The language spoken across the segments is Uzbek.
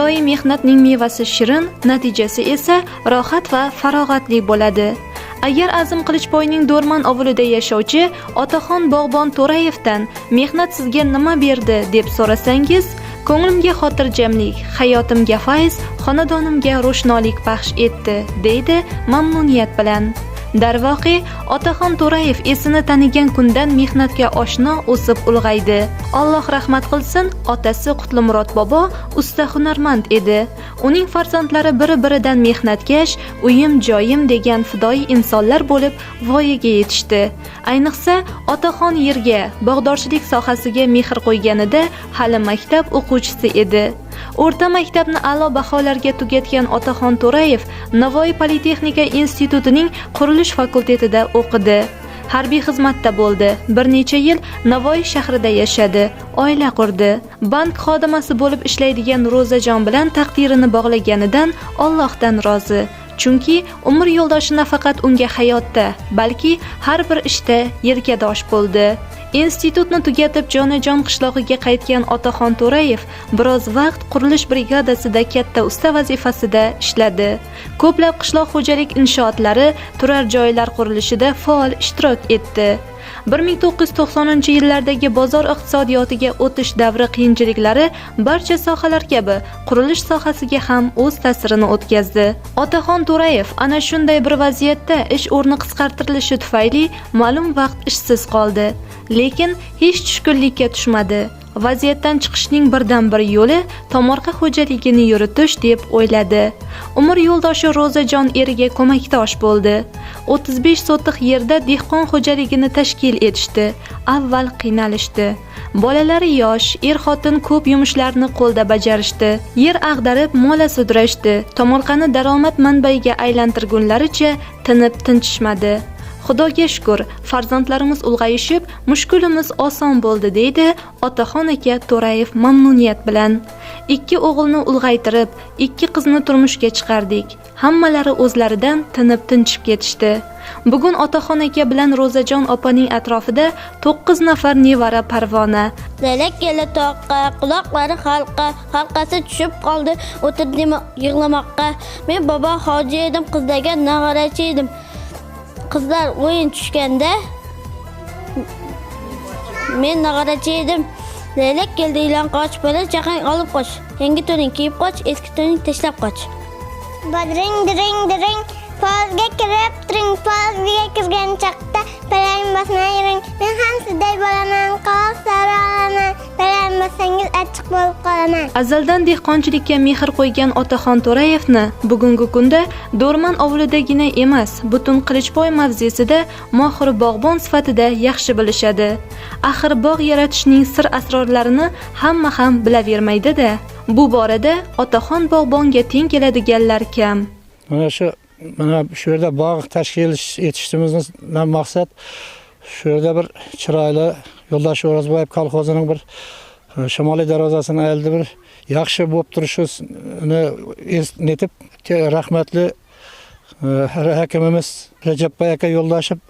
fidoyi mehnatning mevasi shirin natijasi esa rohat va farog'atli bo'ladi. Agar azim qilichboyning do'rman ovulida yashovchi otaxon bog'bon to'rayevdan mehnat sizga nima berdi deb so'rasangiz ko'nglimga xotirjamlik hayotimga fayz xonadonimga ro'shnolik baxsh etdi deydi mamnuniyat bilan. Darvoqe otaxon to'rayev esini tanigan kundan mehnatga oshno o'sib ulg'aydi. Alloh rahmat qilsin otasi qutlimurod bobo usta hunarmand edi. Uning farzandlari biri biridan mehnatkash uyim joyim degan fidoyi insonlar bo'lib voyaga yetishdi. Ayniqsa otaxon yerga bog'dorchilik sohasiga mehr qo'yganida hali maktab o'quvchisi edi. O'rta maktabni a'lo baholarga tugatgan otaxon to'rayev navoiy politexnika institutining qurilish fakultetida o'qidi. Harbiy xizmatda bo'ldi. Bir necha yil navoiy shahrida yashadi oila qurdi. Bank xodimasi bo'lib ishlaydigan ro'zajon bilan taqdirini bog'laganidan ollohdan rozi. Chunki umr yo'ldoshi nafaqat unga hayotda balki har bir ishda yelkadosh bo'ldi. Institutni tugatib jonajon qishlog'iga qaytgan otaxon to'rayev biroz vaqt qurilish brigadasida katta usta vazifasida ishladi. Ko'plab qishloq xo'jalik inshootlari turar joylar qurilishida faol ishtirok etdi. 1990 yillardagi bozor iqtisodiyotiga o'tish davri qiyinchiliklari barcha sohalar kabi qurilish sohasiga ham o'z ta'sirini o'tkazdi. Otaxon to'rayev ana shunday bir vaziyatda ish o'rni qisqartirilishi tufayli ma'lum vaqt ishsiz qoldi lekin hech tushkunlikka tushmadi. Vaziyatdan chiqishning birdan bir yo'li tomorqa xo'jaligini yuritish deb o'yladi. Umr yo'ldoshi ro'zajon eriga ko'makdosh bo'ldi. 35 sotix yerda dehqon xo'jaligini tashkil etishdi. Avval qiynalishdi. Bolalari yosh er xotin ko'p yumushlarni qo'lda bajarishdi. Yer ag'darib mola sudrashdi. Tomorqani daromad manbaiga aylantirgunlaricha tinib tinchishmadi. Xudoga shukur farzandlarimiz ulg'ayishib mushkulimiz oson bo'ldi deydi otaxon aka to'rayev mamnuniyat bilan. Ikki o'g'ilni ulg'aytirib ikki qizni turmushga chiqardik. Hammalari o'zlaridan tinib tinchib ketishdi. Bugun otaxon aka bilan ro'zajon opaning atrofida to'qqiz nafar nevara parvona. Laylak keldi toqqa quloqlari xalqqa halqasi tushib qoldi o'tirdim yig'lamoqqa. Men bobo hoji edim qizlarga nog'orachi edim. Qizlar o'yin tushganda men nog'orachi edim. Laylak keldi ilon qoch bola chaqang olib qoch. Yangi to'ning kiyib qoch eski to'ning tashlab qoch. Bodring diring diring polga kirib turing polga kirgan chaqda palang bosmay bo'lib qolaman azaldan dehqonchilikka mehr qo'ygan otaxon to'rayevni bugungi kunda do'rman ovulidagina emas butun qilichboy mavzesida mohir bog'bon sifatida yaxshi bilishadi. Axir bog' yaratishning sir asrorlarini hamma ham bilavermaydi-da. Bu borada otaxon bog'bonga teng keladiganlar kam. Mana shu mana shu yerda bog' tashkil etishimizdan maqsad shu yerda bir chiroyli yo'ldosh o'rozboyev kolxozining bir e, shimoliy darvozasini oldida bir yaxshi bo'lib turishini netib rahmatli e, hakimimiz rajabboy aka yo'ldoshib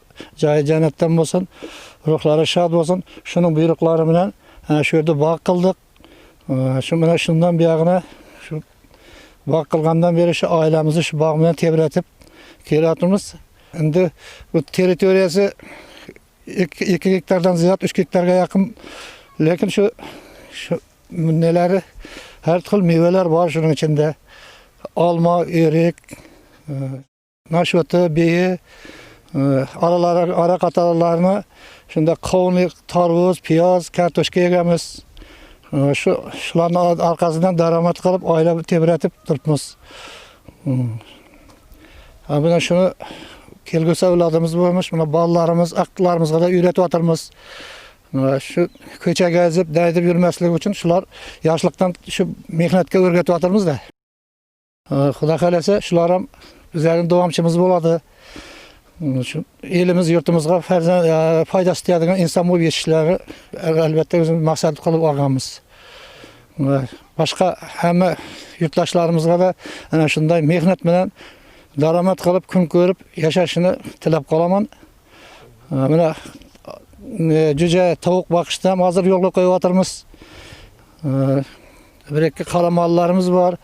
joyi jannatdan bo'lsin ruhlari shod bo'lsin shuning buyruqlari bilan shu yerda bog' qildik e, shu mana shundan buyog'ini shu bog' qilgandan beri shu oilamizni shu bog' bilan tebratib kelyapmiz endi bu territoriyasi ikki gektardan ziyod uch gektarga yaqin lekin shu şu neleri her türlü meyveler var şunun içinde. Alma, erik, e, naşvatı, beyi, e, aralara, ara katarlarını şimdi kavunluk, tarvuz, piyaz, kartoşka yegemiz. E, şu, şuların arkasından daramat kılıp aile tebretip durpmuz. Hmm. Yani buna şunu kelgüsi evladımız bulmuş, buna ballarımız, aklarımızga da üretip atırmız shu ko'chaga zib daydib yurmasligi uchun shular yoshlikdan shu mehnatga o'rgatyapmizda xudo xohlasa shular ham bizlarni davomchimiz bo'ladi shu elimiz yurtimizga foydasi tegadigan inson bo'lib yetishishlari albatta o'zimiz maqsad qilib olganmiz boshqa hamma yurtdoshlarimizga da ana shunday mehnat bilan daromad qilib kun ko'rib yashashini tilab qolaman mana ee, cüce, tavuk bakıştan hazır yolluk hayvanlarımız. E, ee, bir iki kalamallarımız var.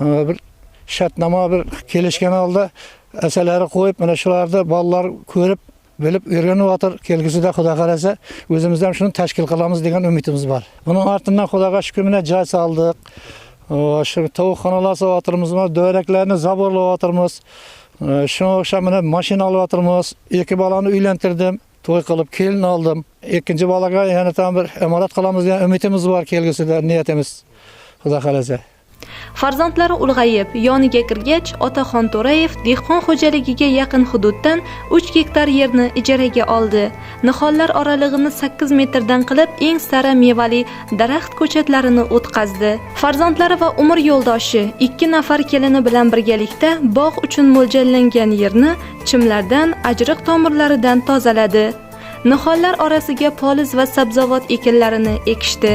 E, bir şartnama bir kelişken aldı. Eserleri koyup, mana şularda ballar ko'rib bilib o'rganyaptir kelgusida xudo xohlasa o'zimiz ham shuni tashkil qilamiz degan umidimiz bor buning ortidan xudoga shukur mana joy soldik shu tovuqxonalar solyotirmiz do'raklarni zaborlayaptirmiz shunga o'xshab mana mashina olyaptirmiz ikki bolani uylantirdim to'y qilib kelin oldim ikkinchi bolaga yana tam bir imorat qilamiz degan umidimiz bor kelgusida niyatimiz xudo xohlasa Farzandlari ulg'ayib, yoniga kirgach, otaxon To'rayev dehqon xo'jaligiga yaqin hududdan 3 gektar yerni ijaraga oldi. Nihollar oralig'ini 8 metrdan qilib, eng sara mevali daraxt ko'chatlarini o'tqazdi. Farzandlari va umr yo'ldoshi 2 nafar kelini bilan birgalikda bog' uchun mo'ljallangan yerni chimlardan, ajriq tomirlaridan tozaladi. Nihollar orasiga poliz va sabzavot ekinlarini ekishdi.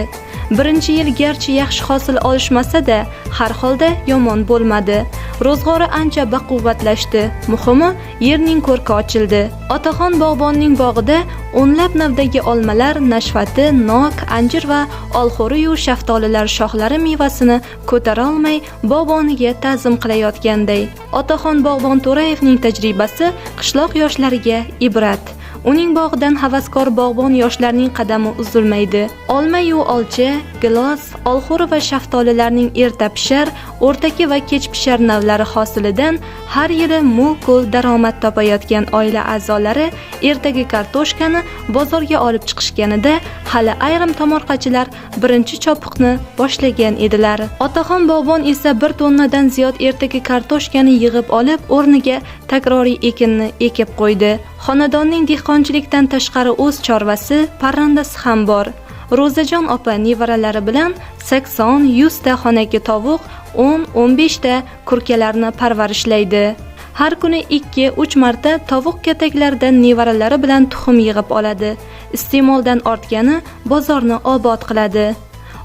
Birinchi yil garchi yaxshi hosil olishmasa-da, har holda yomon bo'lmadi. Ro'zg'ori ancha baquvvatlashdi. Muhimi, yerning ko'rki ochildi. Otaxon bog'bonning bog'ida o'nlab navdagi olmalar, nashvati, nok, anjir va olxo'riyu shaftolilar shoxlari mevasini ko'tara olmay bog'boniga ta'zim qilayotganday. Otaxon bog'bon To'rayevning tajribasi qishloq yoshlariga ibrat. Uning bog'idan havaskor bog'bon yoshlarning qadami uzilmaydi. Olma-yu olcha, gilos, olxo'ri va shaftolilarning erta pishar, o'rtaki va kech pishar navlari hosilidan har yili mo'l-ko'l daromad topayotgan oila a'zolari ertaga kartoshkani bozorga olib chiqishganida hali ayrim tomorqachilar birinchi chopiqni boshlagan edilar. Otaxon bog'bon esa bir tonnadan ziyod ertaga kartoshkani yig'ib olib, o'rniga takroriy ekinni ekib qo'ydi. Xonadonning dehqonchilikdan tashqari o'z chorvasi, parrandasi ham bor. Ro'zajon opa nevaralari bilan 80-100 ta xonaki tovuq, 10-15 ta kurkalarni parvarishlaydi. Har kuni 2-3 marta tovuq kataklaridan nevaralari bilan tuxum yig'ib oladi. Iste'moldan ortgani bozorni obod qiladi.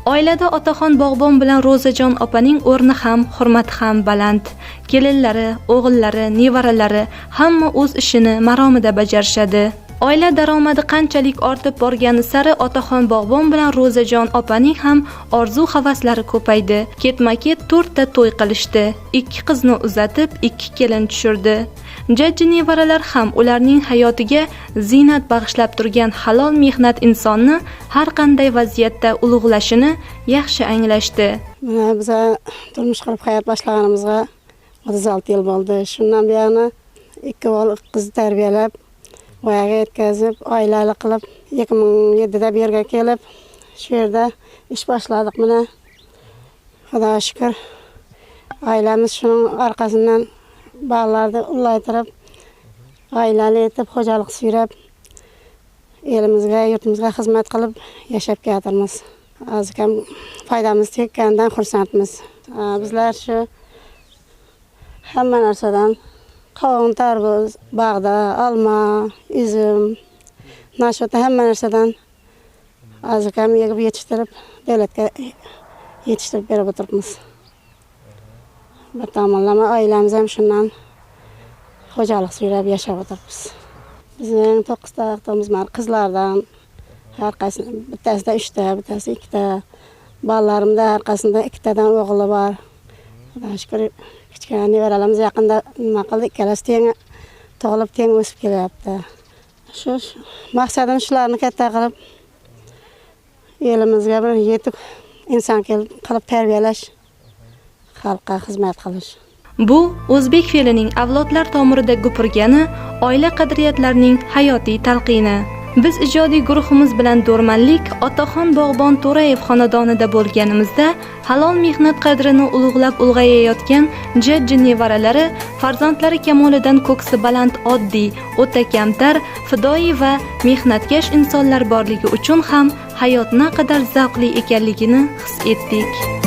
Oilada otaxon bog'bon bilan Ro'zajon opaning o'rni ham, hurmati ham baland. Kelinlari, o'g'illari, nevaralari hamma o'z ishini maromida bajarishadi. Oila daromadi qanchalik ortib borgani sari otaxon bog'bon bilan Ro'zajon opaning ham orzu havaslari ko'paydi. Ketma-ket 4 ta to'y qilishdi. Ikki qizni uzatib, ikki kelin tushirdi. Jajji nevaralar ham ularning hayotiga zinat bag'ishlab turgan halol mehnat insonni har qanday vaziyatda ulug'lashini yaxshi anglashdi. Mana biz turmush qurib hayot boshlaganimizga 36 yil bo'ldi. Shundan buyoni ikki o'g'il qiz tarbiyalab, voyaga yetkazib, oilali qilib 2007da bu yerga kelib, shu yerda ish boshladik. Mana Xudoga shukr. Oilamiz shuning orqasidan bog'larni ullaytirib, oilali etib, xo'jalik suyrab, elimizga, yurtimizga xizmat qilib yashab kelatirmiz. Hozir ham foydamiz tekkandan xursandmiz. Bizlar shu hamma narsadan kavun, tarvuz, bağda, alma, üzüm, naşvata hemen narsadan azıcık hem yegip yetiştirip devletke yetiştirip berip oturupmuz. Bir tamonlama ailemiz hem şundan hocalık sürüp yaşap oturupmuz. Bizim 9 taqtığımız var kızlardan her kaysın, bittesi de 3'te, bittesi 2'te. Ballarımda her kasında 2'teden oğlu var. Xudoga shukur kichkina nevaralarimiz yaqinda nima qildi, ikkalasi teng tug'ilib, teng o'sib kelyapti. Shu maqsadim shularni katta qilib elimizga bir yetuk inson qilib tarbiyalash, xalqqa xizmat qilish. Bu o'zbek fe'lining avlodlar tomirida gupurgani, oila qadriyatlarining hayotiy talqini. Biz ijodiy guruhimiz bilan Do'rmanlik Otaxon Bog'bon To'rayev xonadonida bo'lganimizda halol mehnat qadrini ulug'lab ulg'ayayotgan jajji nevaralari farzandlari kamolidan ko'ksi baland oddiy, o'ta kamtar, fidoi va mehnatkash insonlar borligi uchun ham hayot naqadar zavqli ekanligini his etdik.